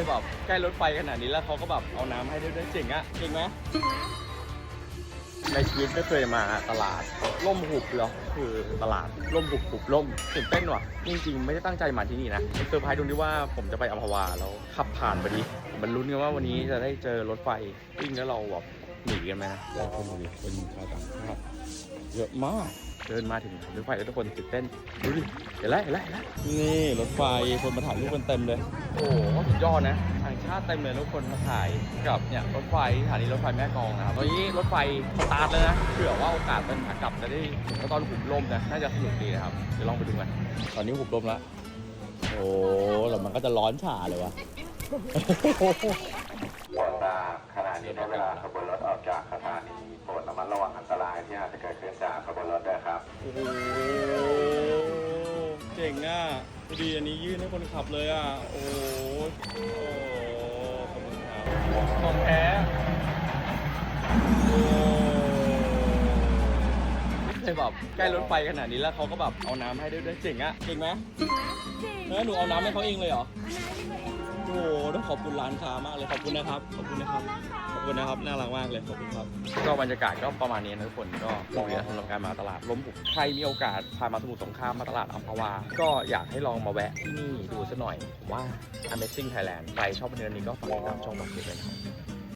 ยแบบใกล้รถไฟขนาดนี้แล้วเขาก็แบบเอาน้ำให้ด้วยเจ๋งอะเจ๋งไหมในชีวิตไม่เคยมาตลาดล่มหุบเหรอคือตลาดล่มหุบหุบล่มตื่นเต้นว่ะจริงๆไม่ได้ตั้งใจมาที่นี่นะเซอร์ไพรส์ตรงที่ว่าผมจะไปอัมพวาแล้วขับผ่านพอดีมันลุ้นกันว่าวันนี้จะได้เจอรถไฟวิ่งแล้วเราแบบหนีกันไหมนะแต่คนดูดิคนชาวต่างชาติเยอะมาก เดินมาถึงรถไฟแล้วทุกคนตื่นเต้นดูดิเห็นแล้วเห็นแล้วเห็นแล้วนี่รถไฟคนมาถ่ายรูปกันเต็มเลย โอ้โหสุดยอดนะต่างชาติเต็มเลยทุกคนมาถ่ายกับเนี่ยรถไฟสถานีรถไฟแม่กลองนะครับตอนนี้รถไฟสตาร์ทแล้วนะเผื่อว่าโอกาสเป็นขากลับจะได้แล้วตอนหุบลมนะน่าจะสนุกดีนะครับเดี๋ยวลองไปดูกันตอนนี้หุบลมแล้วโอ้แล้วมันก็จะร้อนฉ่าเลยวะโปรดทราบขณะนี้ได้เวลาขบวนรถออกจาก จจะเกิดขึ้นจากขบวนรถด้วยครับ โอ้โหเจ๋งอะดีอันนี้ยื่นให้คนขับเลยอะ โอ้โหโอ้ขอบคุณครับของแท้โอ้ไม่เคยแบบใกล้รถไฟขนาดนี้แล้วเขาก็แบบเอาน้ำให้ด้วยด้วยเจ๋งอะเจ๋งไหมเออหนูเอาน้ำให้เขาเองเลยเหรอ โอ้โหต้องขอบคุณร้านค้ามากเลยขอบคุณนะครับ ขอบคุณนะครับข อบคุณนะครับ น่ารักมากเลย ขอบคุณครับ ก็บรรยากาศก็ประมาณนี้นะทุกคน ก็สนุกดีนะสำหรับการมาตลาดล้มบุก ใครมีโอกาสผ่านมาสมุทรสงครามมาตลาดอัมพวา ก็อยากให้ลองมาแวะที่นี่ดูสักหน่อยว่า Amazing Thailand ใครชอบเนื้อนี้ก็ฝากติดตามช่องบักเก็ตด้วยนะครับ